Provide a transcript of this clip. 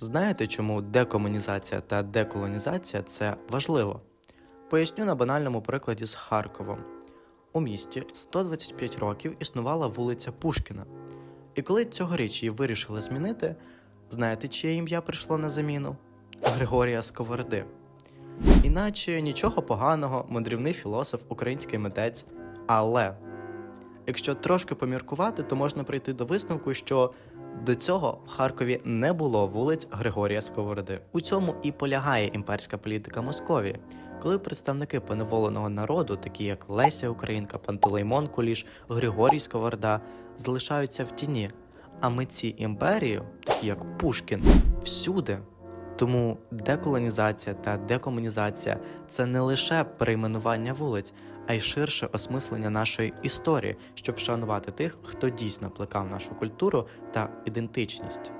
Знаєте, чому декомунізація та деколонізація це важливо? Поясню на банальному прикладі з Харковом. У місті 125 років існувала вулиця Пушкіна. І коли цьогоріч її вирішили змінити, знаєте, чиє ім'я прийшло на заміну? Григорія Сковороди. Іначе нічого поганого, мандрівний філософ, український митець. Але якщо трошки поміркувати, то можна прийти до висновку, що до цього в Харкові не було вулиць Григорія Сковороди. У цьому і полягає імперська політика Московії, коли представники поневоленого народу, такі як Леся Українка, Пантелеймон Куліш, Григорій Сковорода, залишаються в тіні, а митці імперії, такі як Пушкін, всюди. Тому деколонізація та декомунізація це не лише перейменування вулиць, а й ширше осмислення нашої історії, щоб вшанувати тих, хто дійсно плекав нашу культуру та ідентичність.